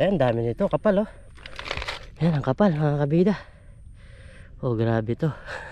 Ayan, dami nito. Kapal, oh. Yan, ang kapal, mga kabida. Oh, grabe to.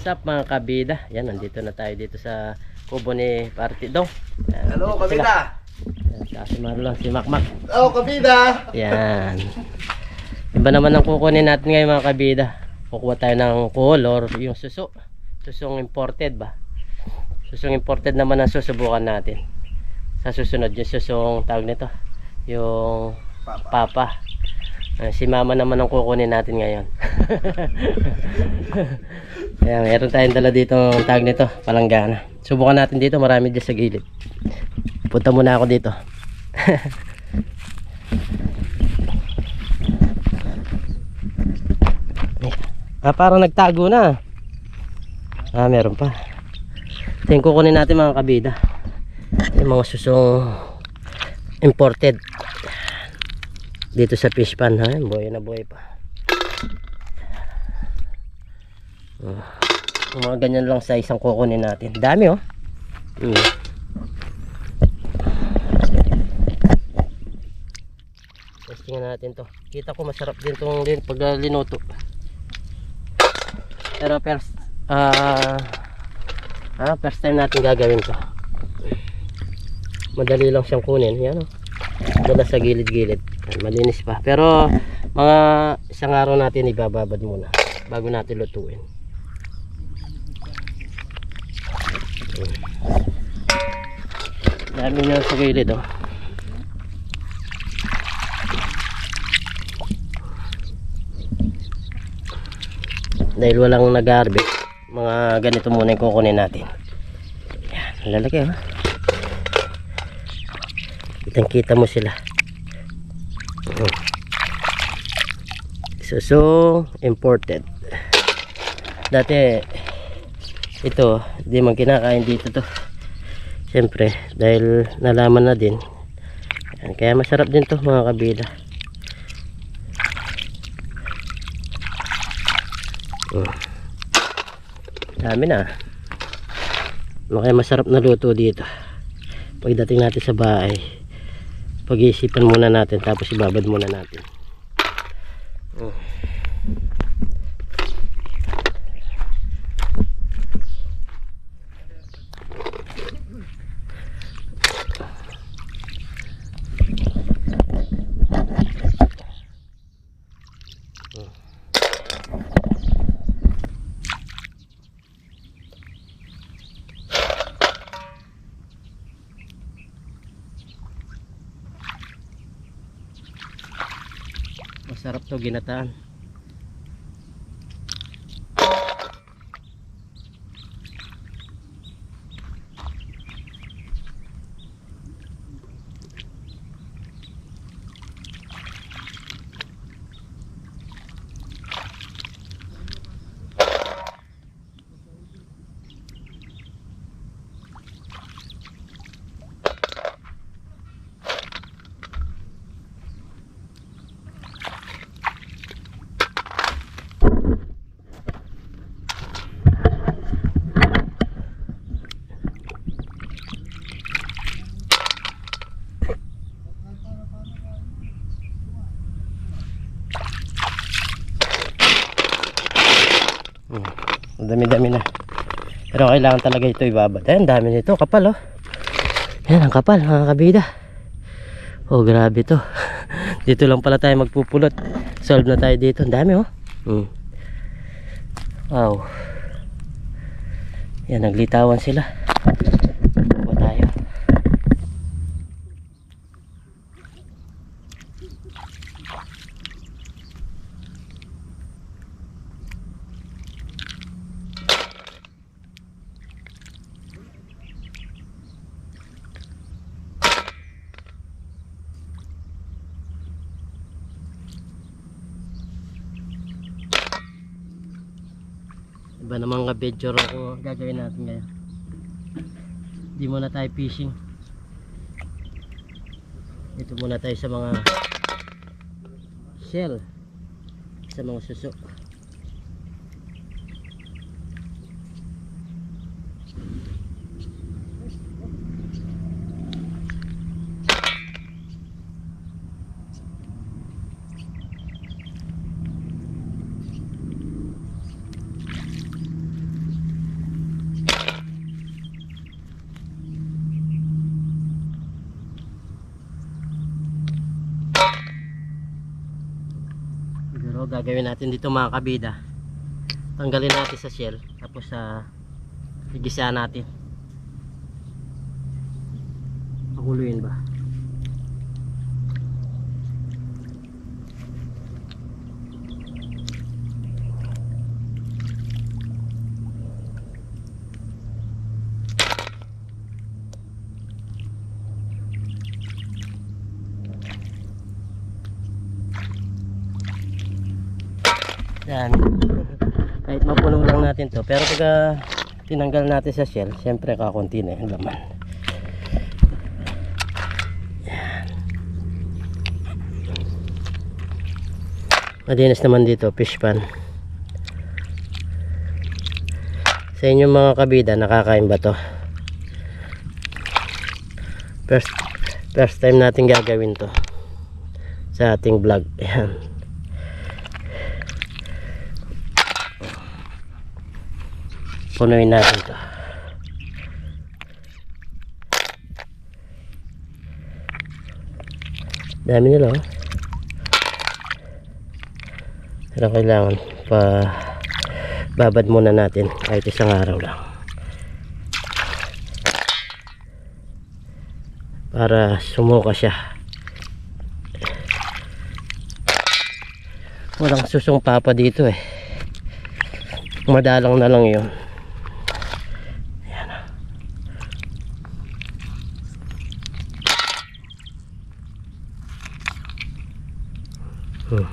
What's up mga kabida? Yan, nandito na tayo dito sa kubo ni Party Dong. Yan, Hello, sila. kabida. Yan, saka si Marlon, si Makmak. Hello, kabida. Yan. Iba naman ang kukunin natin ngayon mga kabida. Kukuha tayo ng color, yung suso. Susong imported ba? Susong imported naman ang susubukan natin. Sa susunod yung susong tawag nito. Yung Papa. papa. Ah, si mama naman ang kukunin natin ngayon. Ayan, meron tayong dala dito ang tawag nito, palanggana. Subukan natin dito, marami dyan sa gilid. Punta muna ako dito. ah, parang nagtago na. Ah, meron pa. Ito yung kukunin natin mga kabida. Yung mga susong imported dito sa fish pan ha buhay na buhay pa yung mga ganyan lang sa isang kukunin natin. Dami oh. Mm. testingan natin to. Kita ko masarap din tong din pag uh, linuto. Pero first ah ah, first time natin gagawin to. Madali lang siyang kunin. Yan oh. Dala sa gilid-gilid. Malinis pa. Pero mga isang araw natin ibababad muna bago natin lutuin dami nyo sa gilid oh. Dahil walang nag-harvest mga ganito muna yung kukunin natin. Yan lalaki oh. Kitang kita mo sila. Oh. imported. Dati ito di man kinakain dito to. Siyempre dahil nalaman na din. Yan, kaya masarap din to mga kabila. Oh. dami na. Kaya masarap na luto dito. Pagdating natin sa bahay pag-iisipan muna natin tapos ibabad muna natin. Oh. masarap to ginataan dami-dami na. Pero kailangan talaga ito ibabad. Ayan, dami nito. Kapal oh. Ayan, ang kapal mga kabida. Oh, grabe to. dito lang pala tayo magpupulot. Solve na tayo dito. Ang dami oh. Hmm. Wow. Yan, naglitawan sila. Kuha tayo. Iba namang ka-venture ako gagawin natin ngayon. Hindi muna tayo fishing. Dito muna tayo sa mga shell. Sa mga suso. Siguro gagawin natin dito mga kabida. Tanggalin natin sa shell. Tapos sa uh, igisa natin. Pakuluin ba? Yan. Kahit mapuno lang natin to. Pero pag ah, tinanggal natin sa shell, syempre kakunti na yung laman. Yan. Madinas naman dito, fish pan. Sa inyong mga kabida, nakakain ba to? First, first time natin gagawin to sa ating vlog. Ayan. Punuin natin to. Dami nila oh. Pero kailangan pa babad muna natin kahit isang araw lang. Para sumuka siya. Walang susong papa dito eh. Madalang na lang yun Hmm.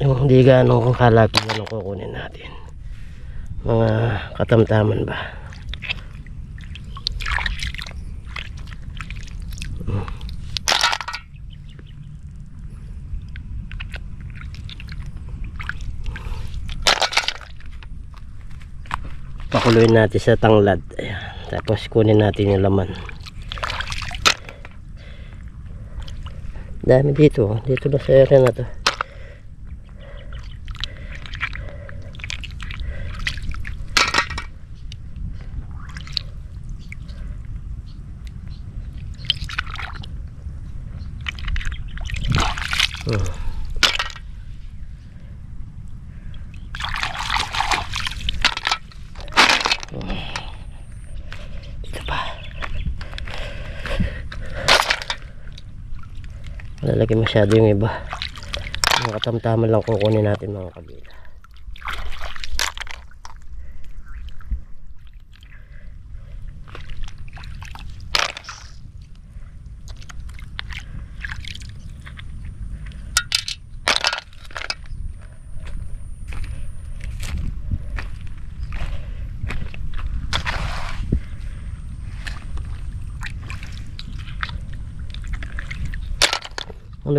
Yung hindi ganong kalapit yan ang kukunin natin. Mga katamtaman ba? Hmm. pakuluin natin sa tanglad Ayan. tapos kunin natin yung laman dami dito oh. dito na sa area na to Hmm. Dito pa. Malalaki masyado yung iba. Mga katamtaman lang kukunin natin mga kabila.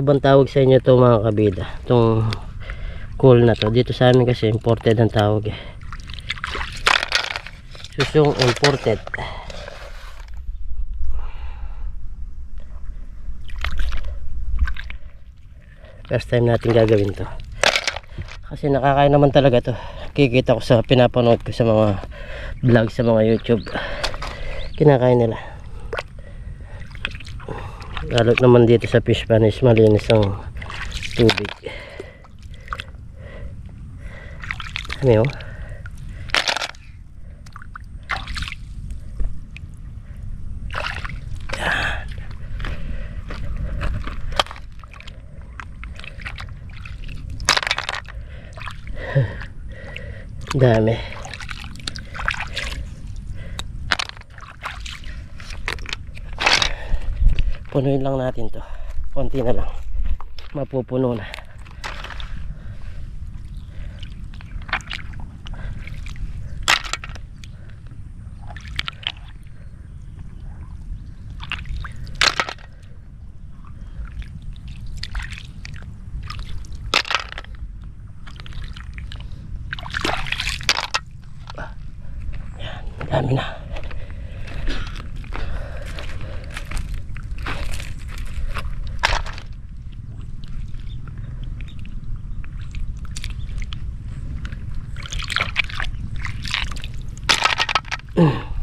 ano bang tawag sa inyo to mga kabida itong coal na to. Dito sa amin kasi imported ang tawag eh. susong imported. First time natin gagawin to. Kasi nakakain naman talaga to. Kikita ko sa pinapanood ko sa mga vlog sa mga youtube. Kinakain nila. Lalo naman dito sa fish pan is malinis ang tubig. Ano yun? Dami. Punuin lang natin to. Konti na lang. Mapupuno na.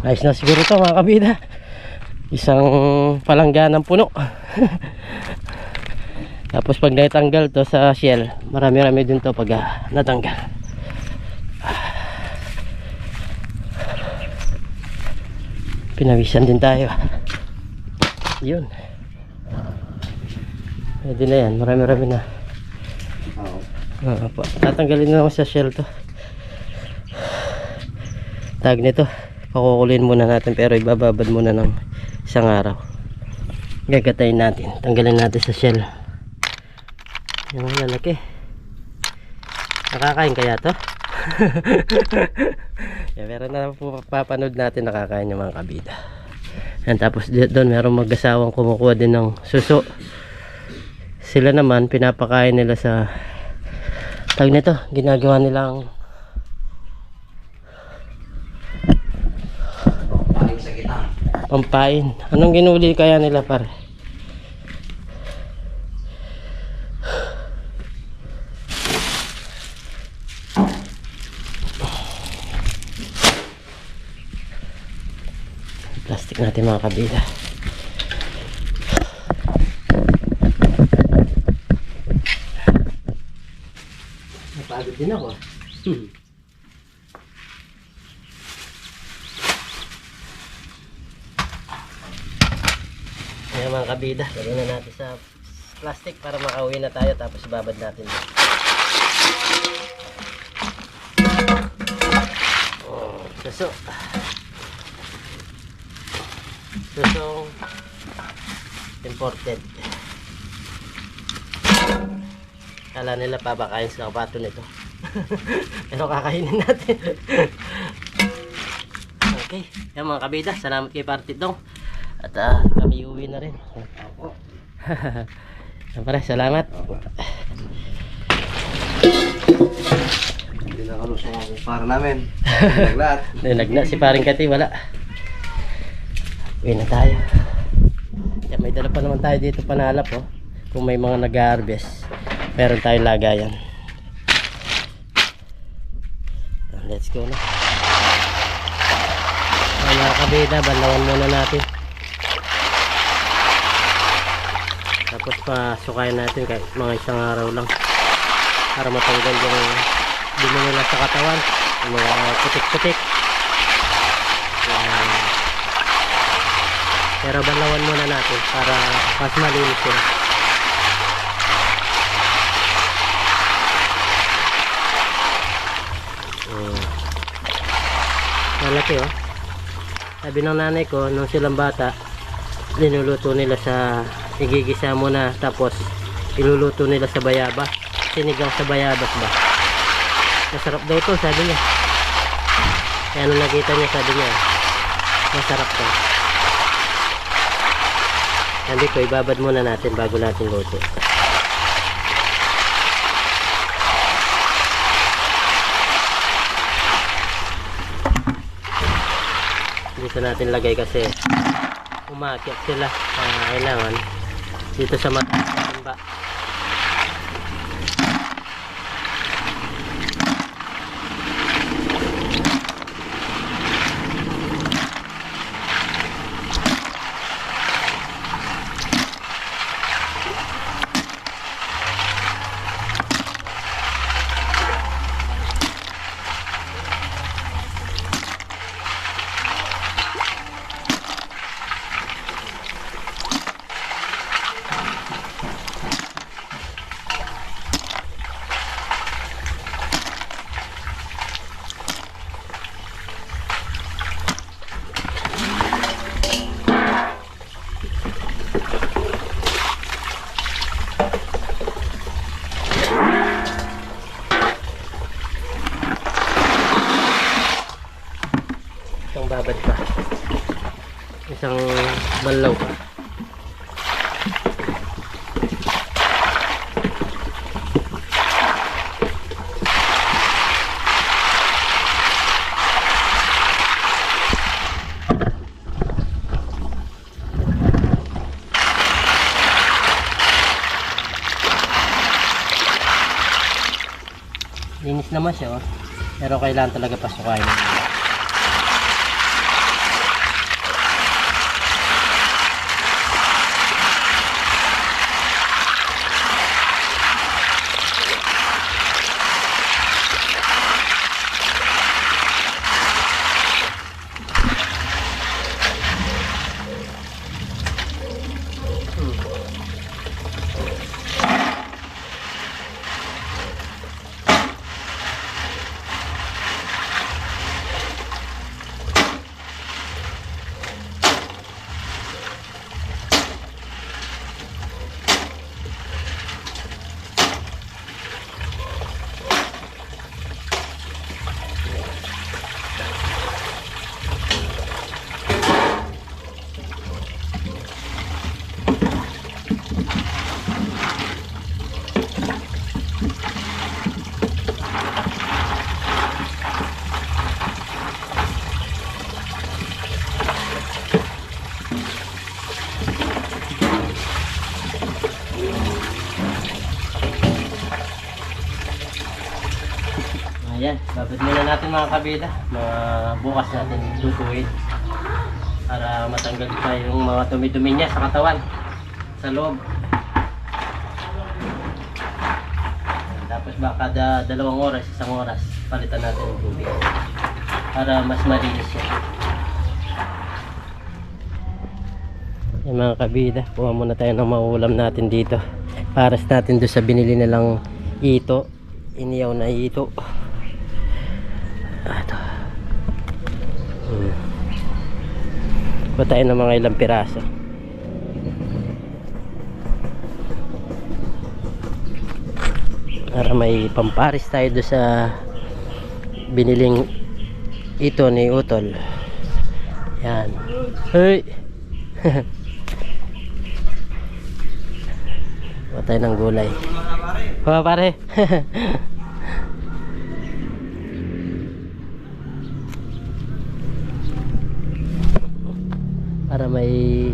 Ayos na siguro to mga kabida. Isang palangganang puno. Tapos pag natanggal to sa shell, marami-rami din to pag ah, natanggal. Pinawisan din tayo. Yun. Pwede na yan. Marami-rami na. Oo. Oo po. Tatanggalin na naman sa shell to. Tag nito. Pakukulin muna natin pero ibababad muna ng isang araw. Gagatayin natin. Tanggalin natin sa shell. Yan ang lalaki. Nakakain kaya to? yeah, meron na papanood natin nakakain yung mga kabida. Yan, tapos doon meron mag-asawang kumukuha din ng suso. Sila naman pinapakain nila sa tag nito, ginagawa nilang Paling sa kita. Pampain. Anong ginuli kaya nila pare? Plastic natin mga kabila. Napagod din ako. Hmm. Ayan mga kabida, lagyan na natin sa plastic para makauwi na tayo tapos babad natin. Oh, suso. Susong imported. Kala nila pabakain sa kapato nito. Pero kakainin natin. okay. Yan mga kabida, salamat kay Partidong. At ah, kami uwi na rin. Opo. Pare, salamat. Opo. Hindi na kalusong ang para namin. Naglahat. Nilagna si paring kati, wala. Uwi na tayo. Yan, may dala pa naman tayo dito panalap oh. Kung may mga nag-harvest, meron tayong lagayan. Yan, Let's go na. Ay, mga kabida, banlawan muna natin. Tapos pasukayan natin kahit mga isang araw lang. Para matanggal yung dumi nila sa katawan. Yung mga putik-putik. Pero banlawan muna natin para mas malinis sila. Mm. Malaki oh. Sabi ng nanay ko, nung silang bata, linuluto nila sa igigisa muna tapos iluluto nila sa bayaba. Sinigang sa bayabas ba? Masarap daw ito, sabi niya. Kaya nung nakita niya, sabi niya, masarap daw. Sabi ko, ibabad muna natin bago natin luto. Dito natin lagay kasi umakyat sila. Ah, kailangan dito sa mat- Linis naman siya, oh. Pero kailangan talaga pasukain. Ayan, babad muna natin mga kabida. Mga bukas natin lutuin. Para matanggal pa yung mga tumi-tumi niya sa katawan. Sa loob. Tapos ba kada dalawang oras, isang oras, palitan natin yung tubig. Para mas malinis siya. Yung mga kabida, kuha muna tayo ng maulam natin dito. Paras natin doon sa binili nilang ito. Iniyaw na. Ito. Kuha tayo ng mga ilang piraso. Para may pamparis tayo doon sa biniling ito ni Utol. Yan. Hey! Kuha tayo ng gulay. Kuha pare. para may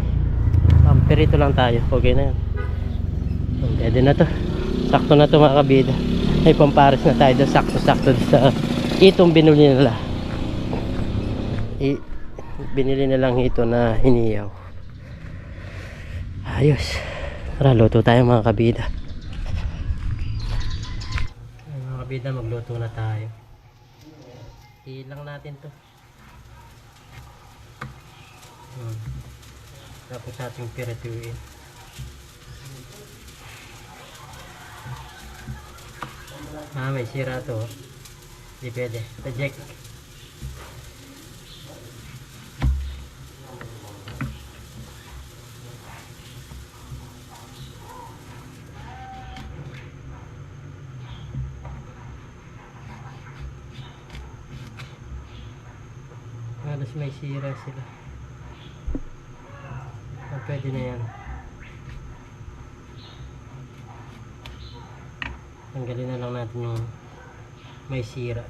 pampirito lang tayo. Okay na yan pwede na to. Sakto na to mga kabida. May pampares na tayo doon. Sakto sakto doon sa itong binili nila. I, binili nilang ito na hiniyaw ayos. Tara luto tayo mga kabida. Mga kabida magluto na tayo. Ilang natin to. Hmm. Tapos ating pirituin. Ah, may sira to. oh. Di pwede. Tajek. Halos may sira sila. Pwede na yan. Tanggalin na lang natin yung may sira.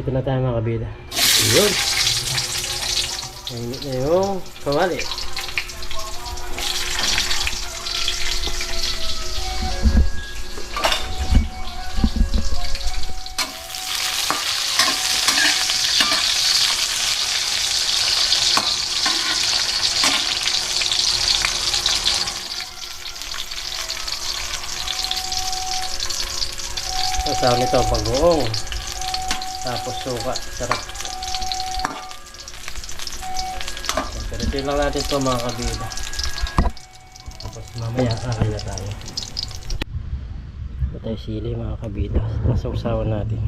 dito na tayo mga kabida. Yun. Mainit na yung kawali. Kasama nito pag-uong. Tapos suka, sarap. Ito lang natin to mga kabida. Tapos mamaya kakain na tayo. Ito tayo sili mga kabida. Nasausawan natin.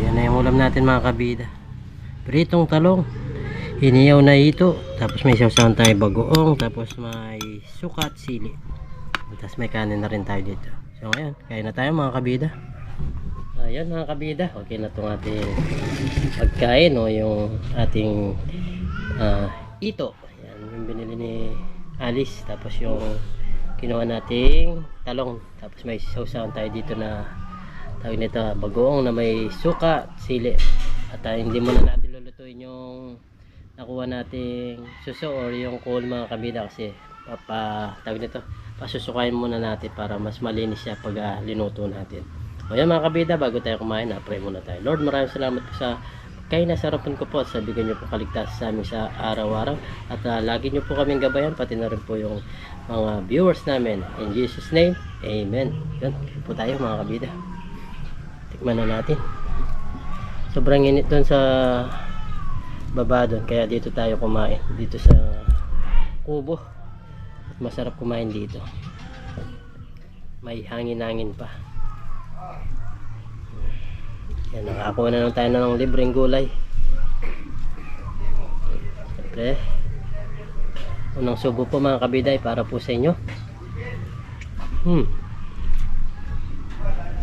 Yan na yung ulam natin mga kabida. Pritong talong. Hiniyaw na ito. Tapos may sausawan tayo bagoong. Tapos may sukat, sili. Tapos may kanin na rin tayo dito. So ngayon, kain na tayo mga kabida. Ayan mga kabida. Okay na itong ating pagkain o yung ating ah, ito. Ayan, yung binili ni Alice. Tapos yung kinuha nating talong. Tapos may sausawan tayo dito na tawag nito bagoong na may suka, sili. At ah, hindi muna natin lulutuin yung nakuha nating suso or yung coal mga kabida kasi papa tawag nito pasusukain muna natin para mas malinis siya pag ah, linuto natin. O yan mga kabida, bago tayo kumain, na-pray muna tayo. Lord, maraming salamat po sa kay nasarapan ko po at sa bigyan niyo po kaligtas sa amin sa araw-araw at ah, lagi niyo po kaming gabayan pati na rin po yung mga viewers namin in Jesus name Amen yun po tayo mga kabida tikman na natin. Sobrang init doon sa baba doon kaya dito tayo kumain dito sa kubo. At masarap kumain dito. May hangin-hangin pa. Yan nakakuha na lang tayo ng libreng gulay. Siyempre unang subo po mga kabiday para po sa inyo. Hmm.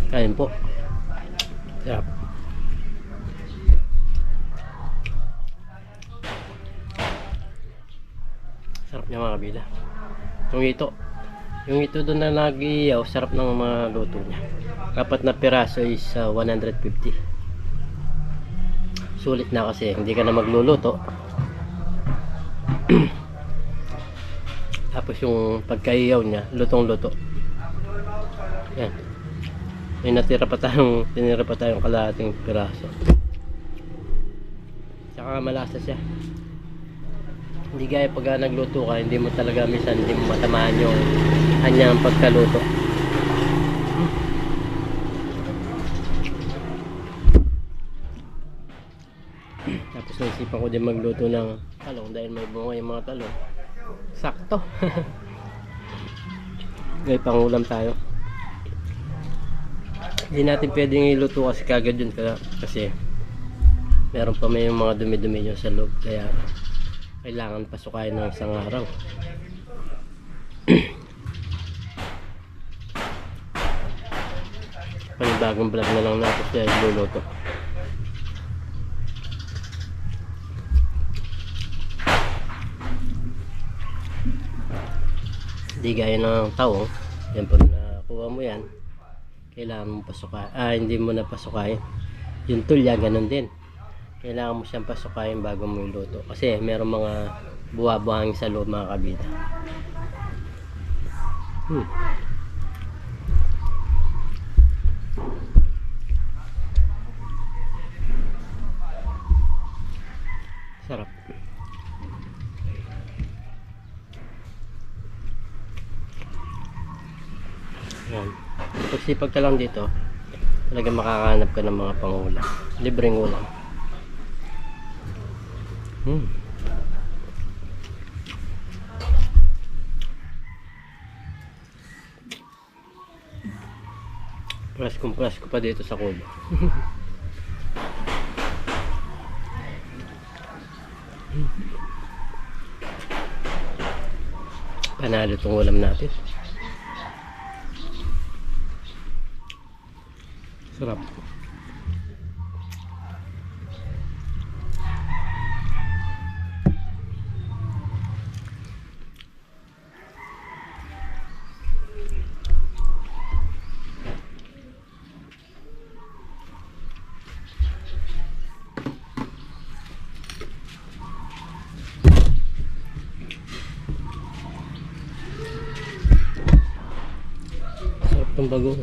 Kain po sarap sarap niya mga kabila. Yung ito yung ito doon na nag-iiyaw sarap ng mga luto niya. Apat na piraso is uh, 150 sulit na kasi hindi ka na magluluto. Tapos yung pagkaiyaw niya lutong luto yan may natira pa tayong tinira pa tayong kalahating piraso. Tsaka malasa siya. Hindi gaya pag ah, nagluto ka hindi mo talaga minsan hindi mo matamaan yung kanyang pagkaluto. Tapos naisipan ko din magluto ng talong dahil may bunga yung mga talong. Sakto. May pangulam tayo hindi natin pwedeng iluto kasi kagad yun kasi meron pa may mga dumi-dumi yun sa loob kaya kailangan pasukayin ng isang araw. Panibagong vlog na lang natin siya iluluto hindi gaya ng tao yan pag nakuha mo yan kailangan mo pasukayin ah hindi mo na pasukayin yung tulya ganun din. Kailangan mo siyang pasukayin bago mo iluto. Kasi meron mga buwa-buhangin sa loob mga kabida. Hmm. sarap. Yan pagsipag ka lang dito talaga makakahanap ka ng mga pangulam libreng ulam Hmm. Praskong prasko pa dito sa kubo. Panalo itong ulam natin. Sarap. Sarap ng bago.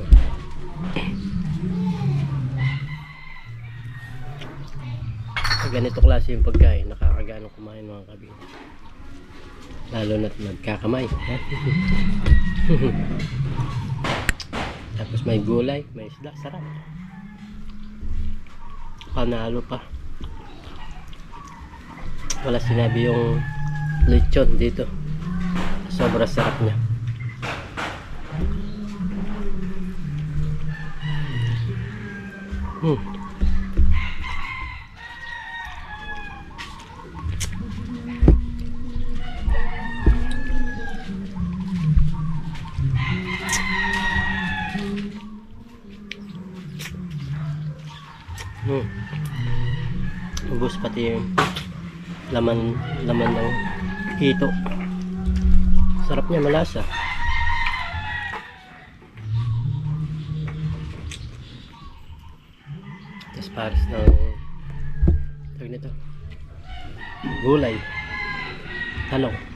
Ganito klase yung pagkain, nakakagano kumain mga kabila. Lalo na't nagkakamay. Tapos may gulay, may isda, sarap. Panalo pa. Wala sinabi yung lechon dito. Sobrang sarap niya. Hmm. Pati yung laman laman ng hito. Sarap niya, malasa. Tapos pares ng tawag nito. Gulay. Talong.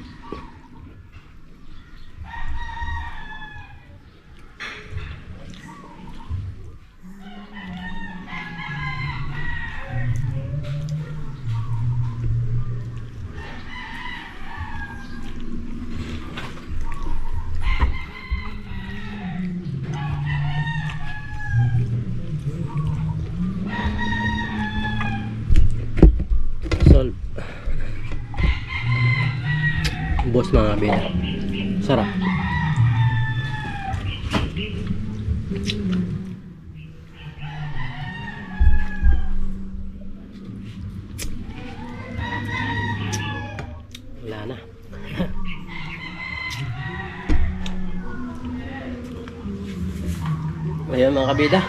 Mga kabida.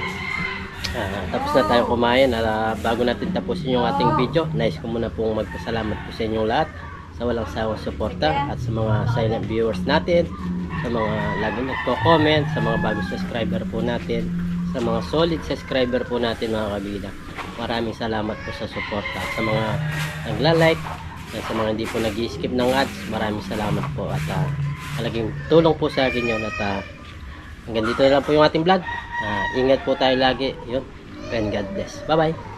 Ah, tapos na tayo kumain. Ah, bago natin tapusin yung ating video, nice ko muna pong magpasalamat po sa inyong lahat sa walang sawang suporta at sa mga silent viewers natin, sa mga lagi nagko-comment, sa mga bagong subscriber po natin, sa mga solid subscriber po natin mga kabida. Maraming salamat po sa suporta. Sa mga nagla-like, at sa mga hindi po nag-skip ng ads, maraming salamat po at uh, talagang tulong po sa akin yun at ah, hanggang dito na lang po yung ating vlog. Ah, ingat po tayo lagi. Yun. And God bless. Bye-bye.